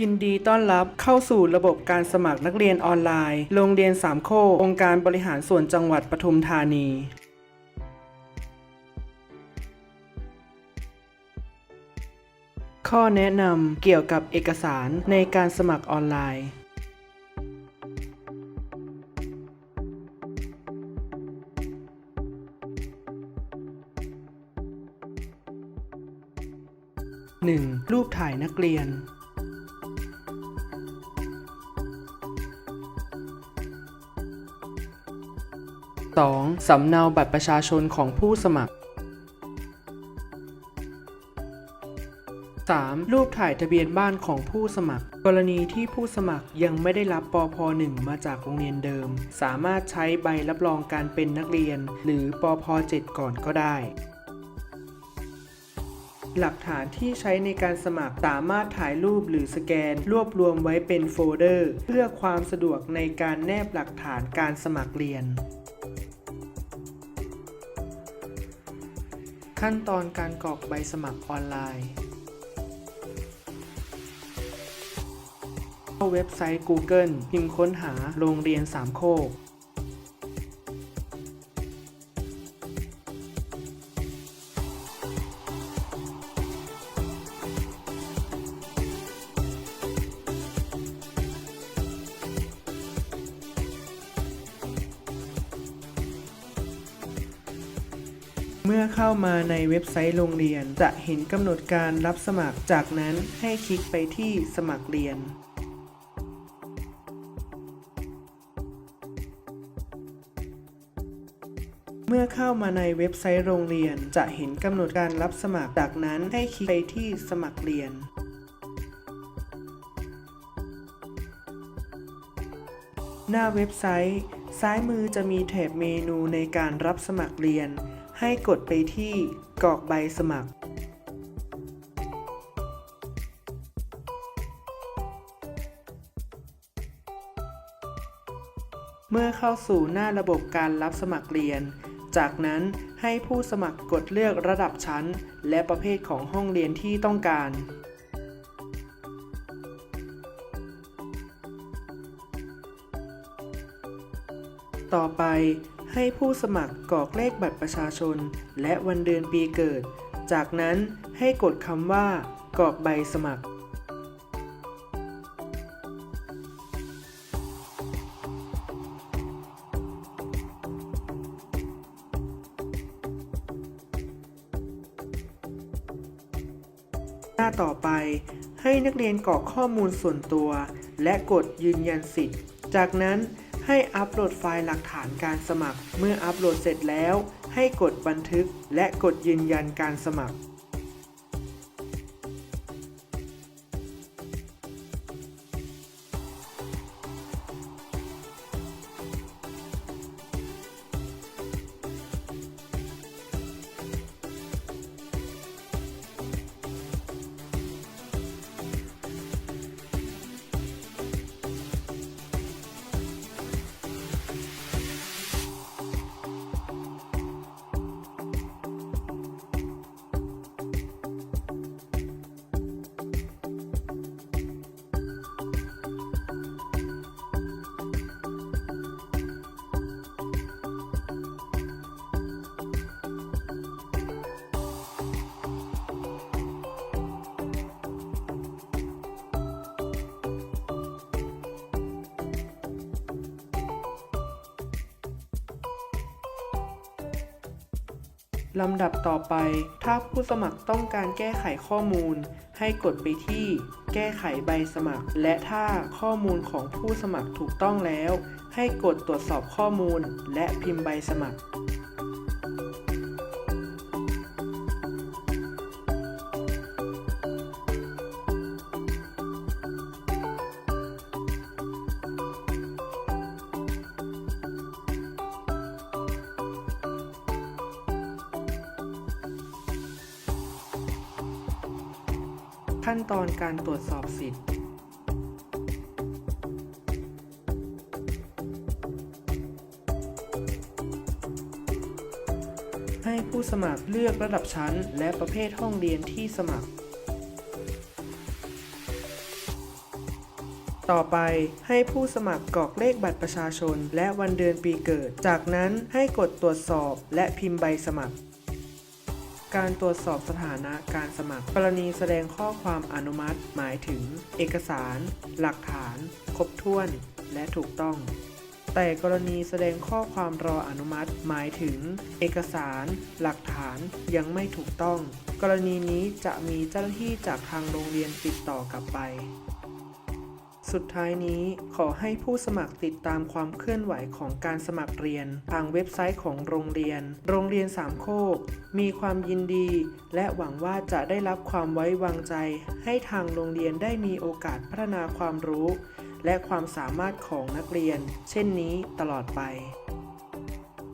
ยินดีต้อนรับเข้าสู่ระบบการสมัครนักเรียนออนไลน์ โรงเรียนสามโคกองค์การบริหารส่วนจังหวัดปทุมธานี ข้อแนะนำเกี่ยวกับเอกสารในการสมัครออนไลน์ 1. รูปถ่ายนักเรียน 2. สำเนาบัตรประชาชนของผู้สมัคร 3. รูปถ่ายทะเบียนบ้านของผู้สมัคร กรณีที่ผู้สมัครยังไม่ได้รับปอพ .1 มาจากโรงเรียนเดิม สามารถใช้ใบรับรองการเป็นนักเรียน หรือปอพ .7 ก่อนก็ได้ หลักฐานที่ใช้ในการสมัครสามารถถ่ายรูปหรือสแกน รวบรวมไว้เป็นโฟลเดอร์ เพื่อความสะดวกในการแนบหลักฐานการสมัครเรียน ขั้นตอนการกรอกใบสมัครออนไลน์เข้าเว็บไซต์ Google พิมพ์ค้นหาโรงเรียนสามโคก เมื่อเข้ามาในเว็บไซต์โรงเรียน จะเห็นกำหนดการรับสมัคร จากนั้นให้คลิกไปที่สมัครเรียนเมื่อเข้ามาในเว็บไซต์โรงเรียน จะเห็นกำหนดการรับสมัคร จากนั้นให้คลิกไปที่สมัครเรียน หน้าเว็บไซต์ ซ้ายมือจะมีแถบเมนูในการรับสมัครเรียน ให้กดไปที่กรอกใบสมัคร เมื่อเข้าสู่หน้าระบบการรับสมัครเรียน จากนั้นให้ผู้สมัครกดเลือกระดับชั้น และประเภทของห้องเรียนที่ต้องการต่อไป ให้ผู้สมัครกรอกเลขบัตรประชาชน และวันเดือนปีเกิด จากนั้นให้กดคำว่ากรอกใบสมัคร หน้าต่อไปให้นักเรียนกรอกข้อมูลส่วนตัว และกดยืนยันสิทธิ์ จากนั้น ให้อัปโหลดไฟล์หลักฐานการสมัคร เมื่ออัปโหลดเสร็จแล้ว ให้กดบันทึกและกดยืนยันการสมัคร ลำดับต่อไป ถ้าผู้สมัครต้องการแก้ไขข้อมูล ให้กดไปที่ แก้ไขใบสมัคร และถ้าข้อมูลของผู้สมัครถูกต้องแล้ว ให้กดตรวจสอบข้อมูล และพิมพ์ใบสมัคร ขั้นตอนการตรวจสอบสิทธิ์ ให้ผู้สมัครเลือกระดับชั้น และประเภทห้องเรียนที่สมัคร ต่อไปให้ผู้สมัครกรอกเลขบัตรประชาชน และวันเดือนปีเกิด จากนั้นให้กดตรวจสอบและพิมพ์ใบสมัคร การตรวจสอบสถานะการสมัคร กรณีแสดงข้อความอนุมัติ หมายถึง เอกสาร หลักฐาน ครบถ้วน และถูกต้อง แต่กรณีแสดงข้อความรออนุมัติ หมายถึง เอกสาร หลักฐานยังไม่ถูกต้อง กรณีนี้จะมีเจ้าหน้าที่จากทางโรงเรียนติดต่อกลับไป สุดท้ายนี้ขอให้ผู้สมัครติดตามความเคลื่อนไหวของการสมัครเรียน ทางเว็บไซต์ของโรงเรียน โรงเรียนสามโคก มีความยินดี และหวังว่าจะได้รับความไว้วางใจ ให้ทางโรงเรียนได้มีโอกาสพัฒนาความรู้ และความสามารถของนักเรียน เช่นนี้ตลอดไป